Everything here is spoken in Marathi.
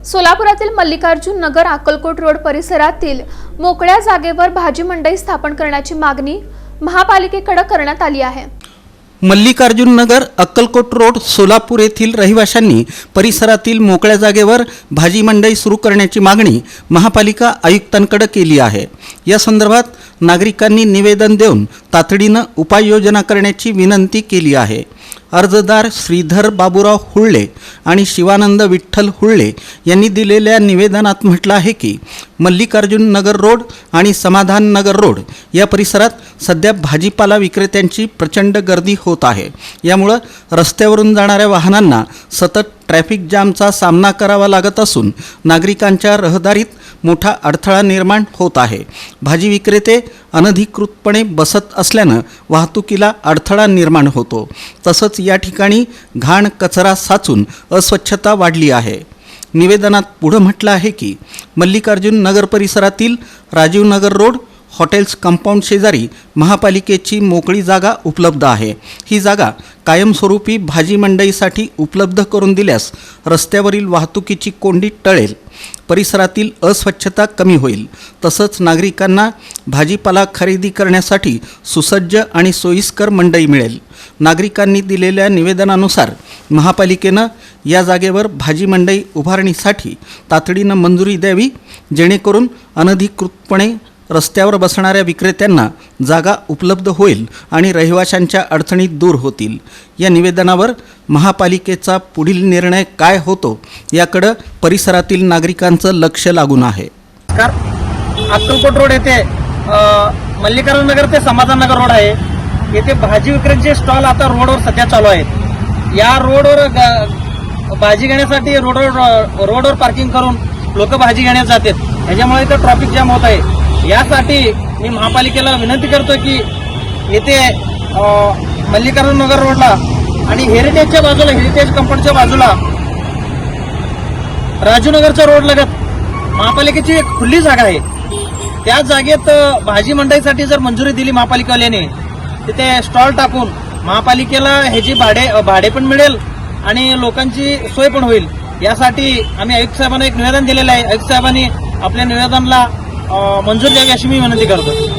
सोलापुरातील मल्लिकार्जुन नगर अक्कलकोट रोड परिसरातील मोकळ्या जागेवर भाजी मंडई स्थापन करण्याची मागणी महापालिकेकडे करण्यात आली आहे. मल्लिकार्जुन नगर अक्कलकोट रोड सोलापूर येथील रहिवाशांनी परिसरातील मोकळ्या जागेवर भाजी मंडई सुरू करण्याची मागणी महापालिका आयुक्तांकडे केली आहे. या संदर्भात नागरिकांनी निवेदन देऊन तातडीनं उपाययोजना करण्याची विनंती केली आहे. अर्जदार श्रीधर बाबूराव हुळ्ळे आणि शिवानंद विठ्ठल हुळ्ळे यांनी दिलेल्या निवेदनात म्हटलं आहे की मल्लिकार्जुन नगर रोड आणि समाधान नगर रोड या परिसरात सध्या भाजीपाला विक्रेत्यांची प्रचंड गर्दी होत आहे. यामुळं रस्त्यावरून जाणाऱ्या वाहनांना सतत ट्रॅफिक जामचा सामना करावा लागत असून नागरिकांच्या रहदारीत मोठा अडथळा निर्माण होत आहे. भाजी विक्रेते अनधिकृतपणे बसत असल्यानं वाहतुकीला अडथळा निर्माण होतो. तसंच या ठिकाणी घाण कचरा साचून अस्वच्छता वाढली आहे. निवेदनात पुढं म्हटलं आहे की मल्लिकार्जुन नगर परिसरातील Rajiv Nagar road hotels compound शेजारी महापालिकेची मोकळी जागा उपलब्ध आहे. ही जागा कायमस्वरूपी भाजी मंडईसाठी उपलब्ध करून दिल्यास रस्त्यावरील वाहतुकीची कोंडी टळेल परिसरातील अस्वच्छता कमी होईल. तसंच नागरिकांना भाजीपाला खरेदी करण्यासाठी सुसज्ज आणि सोयीस्कर मंडई मिळेल. नागरिकांनी दिलेल्या निवेदनानुसार महापालिकेनं या जागेवर भाजी मंडई उभारणीसाठी तातडीनं मंजुरी द्यावी जेणेकरून अनधिकृतपणे रस्त्यावर बसणाऱ्या विक्रेत्यांना जागा उपलब्ध होईल आणि रहिवाशांच्या अडचणी दूर होतील. या निवेदनावर महापालिकेचा पुढील निर्णय काय होतो याकडं परिसरातील नागरिकांचं लक्ष लागून आहे. अक्कलकोट रोड येथे मल्लिकार्जुन नगर ते समाधान नगर रोड आहे. येथे भाजी विक्रेचे स्टॉल आता रोडवर सध्या चालू आहेत. या रोडवर भाजी घेण्यासाठी रोडवर रोडवर पार्किंग करून लोक भाजी घेण्यास जातात. ह्याच्यामुळे इथं ट्रॉफिक जाम होत आहे. यासाठी मी महापालिकेला विनंती करतो की येथे मल्लिकार्जुन नगर रोडला आणि हेरिटेजच्या बाजूला हेरिटेज कंपाऊंडच्या बाजूला राजूनगरच्या रोड लगत महापालिकेची एक खुली जागा आहे. त्या जागेत भाजी मंडईसाठी जर मंजुरी दिली महापालिकावाल्याने तिथे स्टॉल टाकून महापालिकेला ह्याची भाडे भाडे पण मिळेल आणि लोकांची सोय पण होईल. यासाठी आम्ही आयुक्त साहेबांना एक निवेदन दिलेलं आहे. आयुक्त साहेबांनी आपल्या निवेदनाला मंजूर द्यावी अशी मी विनंती करतो.